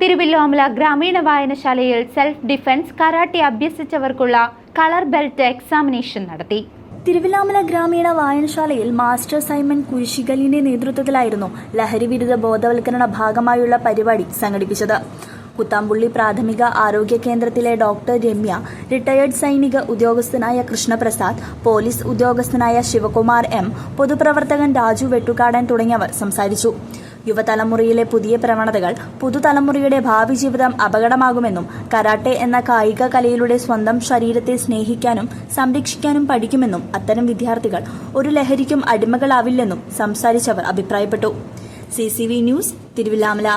തിരുവല്ലോമല ഗ്രാമീണ വായനശാലയിൽ self defence karate അഭ്യസിച്ചവർക്കുള്ള കളർ ബെൽറ്റ് എക്സാമിനേഷൻ നടത്തി. തിരുവില്ലാമല ഗ്രാമീണ വായനശാലയിൽ മാസ്റ്റർ സൈമൻ കുരിശികലിന്റെ നേതൃത്വത്തിലായിരുന്നു ലഹരി വിരുദ്ധ ബോധവൽക്കരണ ഭാഗമായുള്ള പരിപാടി സംഘടിപ്പിച്ചത്. കുത്താമ്പുള്ളി പ്രാഥമിക ആരോഗ്യ കേന്ദ്രത്തിലെ ഡോക്ടർ രമ്യ റിട്ടയേർഡ് സൈനിക ഉദ്യോഗസ്ഥനായ കൃഷ്ണപ്രസാദ് പോലീസ് ഉദ്യോഗസ്ഥനായ ശിവകുമാർ എം പൊതുപ്രവർത്തകൻ രാജു വെട്ടുകാടൻ തുടങ്ങിയവർ സംസാരിച്ചു. യുവതലമുറയിലെ പുതിയ പ്രവണതകൾ പുതുതലമുറയുടെ ഭാവി ജീവിതം അപകടമാകുമെന്നും കരാട്ടെ എന്ന കായിക കലയിലൂടെ സ്വന്തം ശരീരത്തെ സ്നേഹിക്കാനും സംരക്ഷിക്കാനും പഠിക്കുമെന്നും അത്തരം വിദ്യാർത്ഥികൾ ഒരു ലഹരിക്കും അടിമകളാവില്ലെന്നും സംസാരിച്ചവർ അഭിപ്രായപ്പെട്ടു. C news Thiruvilwamala.